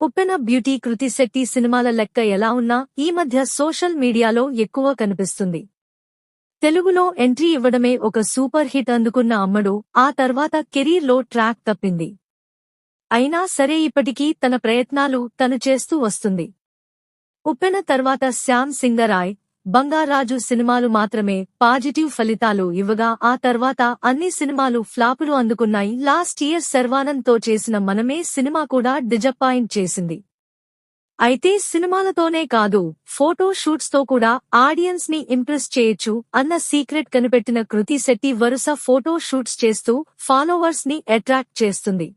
ఉప్పెన beauty కృతి శెట్టి సినిమాల లెక్క ఎలా ఉన్నా ఈ మధ్య సోషల్ మీడియాలో ఎక్కువ కనిపిస్తుంది. తెలుగులో ఎంట్రీ ఇవ్వడమే ఒక సూపర్ హిట్ అందుకున్న అమ్మడు ఆ తర్వాత కెరీర్లో ట్రాక్ తప్పింది. అయినా సరే ఇప్పటికీ తన ప్రయత్నాలు తను చేస్తూ వస్తుంది. ఉప్పెన తర్వాత శ్యామ్ సింగరాయ్ బంగారాజు సినిమాలు మాత్రమే పాజిటివ్ ఫలితాలు ఇవ్వగా ఆ తర్వాత అన్ని సినిమాలు ఫ్లాపులు అందుకున్నాయి. లాస్ట్ ఇయర్ శర్వానంద్తో చేసిన మనమే సినిమా కూడా డిజపాయింట్ చేసింది. అయితే సినిమాలతోనే కాదు ఫోటో షూట్స్తో కూడా ఆడియన్స్ని ఇంప్రెస్ చేయొచ్చు అన్న సీక్రెట్ కనిపెట్టిన కృతి శెట్టి వరుస ఫోటో షూట్స్ చేస్తూ ఫాలోవర్స్ని అట్రాక్ట్ చేస్తుంది.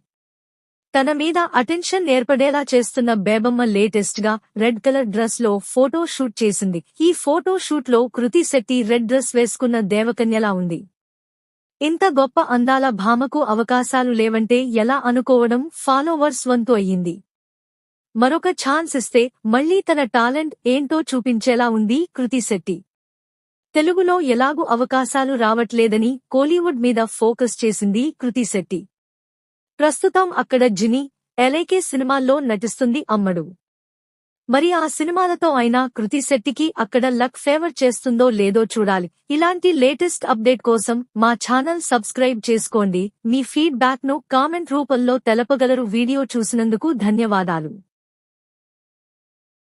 తన మీద అటెన్షన్ ఏర్పడేలా చేస్తున్న బేబమ్మ లేటెస్ట్గా రెడ్ కలర్ డ్రెస్లో ఫోటో షూట్ చేసింది. ఈ ఫోటో షూట్లో కృతి శెట్టి రెడ్ డ్రెస్ వేసుకున్న దేవకన్యలా ఉంది. ఇంత గొప్ప అందాల భామకు అవకాశాలు లేవంటే ఎలా అనుకోవడం ఫాలోవర్స్ వంతు అయ్యింది. మరొక ఛాన్స్ ఇస్తే మళ్ళీ తన టాలెంట్ ఏంటో చూపించేలా ఉంది కృతి శెట్టి. తెలుగులో ఎలాగూ అవకాశాలు రావట్లేదని కోలీవుడ్ మీద ఫోకస్ చేసింది కృతి శెట్టి. ప్రస్తుతం అక్కడ జిని ఎలైకే సినిమాల్లో నటిస్తుంది అమ్మడు. మరి ఆ సినిమాలతో అయినా కృతి శెట్టికి అక్కడ లక్ ఫేవర్ చేస్తుందో లేదో చూడాలి. ఇలాంటి లేటెస్ట్ అప్డేట్ కోసం మా ఛానల్ సబ్స్క్రైబ్ చేసుకోండి. మీ ఫీడ్బ్యాక్ను కామెంట్ రూపంలో తెలపగలరు వీడియో చూసినందుకు ధన్యవాదాలు.